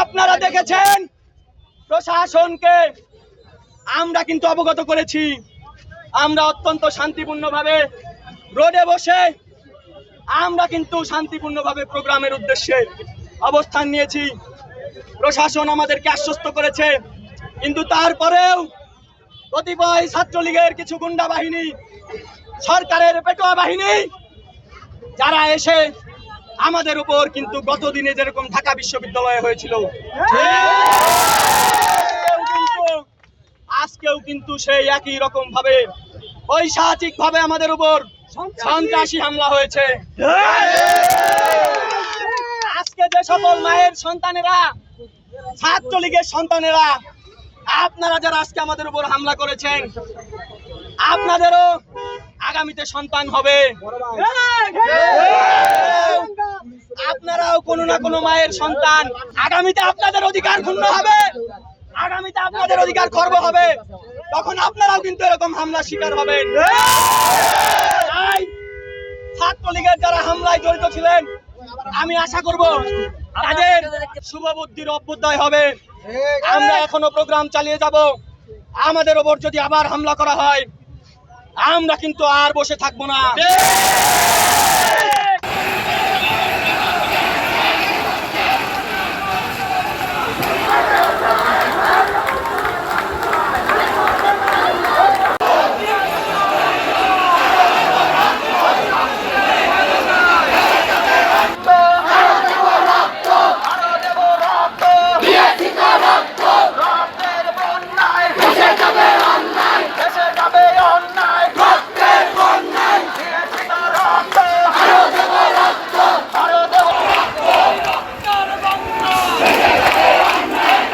আপনারা দেখেছেন? প্রশাসনকে আমরা কিন্তু অবগত করেছি। আমরা অত্যন্ত শান্তিপূর্ণভাবে রোডে বসে আমরা কিন্তু শান্তিপূর্ণভাবে প্রোগ্রামের উদ্দেশ্যে অবস্থান নিয়েছি। প্রশাসন আমাদেরকে আশ্বস্ত করেছে। কিন্তু তারপরেও কতিপয় ছাত্রলীগের কিছু গুন্ডা বাহিনী, সরকারের পেটোয়া বাহিনী, যারা এসে আমাদের উপর কিন্তু গত দিনে যেরকম ঢাকা বিশ্ববিদ্যালয়ে হয়েছিল, আজকেও কিন্তু সেই একই রকম ভাবে ঐশাচিক ভাবে আমাদের উপর সন্ত্রাসী হামলা হয়েছে। আজকে যে সকল মায়ের সন্তানেরা, ছাত্রলীগের সন্তানেরা আপনারা যারা আজকে আমাদের উপর হামলা করেছেন, আপনাদেরও আগামীতে সন্তান হবে। আপনারাও কোনো না কোনো মায়ের সন্তান। আগামীতে আপনাদের অধিকার ক্ষুণ্ণ হবে। আগামীতে আপনাদের অধিকার খর্ব হবে। তখন আপনারাও কিন্তু এরকম হামলা শিকার হবেন। ছাত্রলীগের যারা হামলায় জড়িত ছিলেন আমি আশা করব তাদের শুভ বুদ্ধির অভ্যুদয় হবে। আমরা এখনও প্রোগ্রাম চালিয়ে যাব। আমাদের ওপর যদি আবার হামলা করা হয়, আমরা কিন্তু আর বসে থাকব না।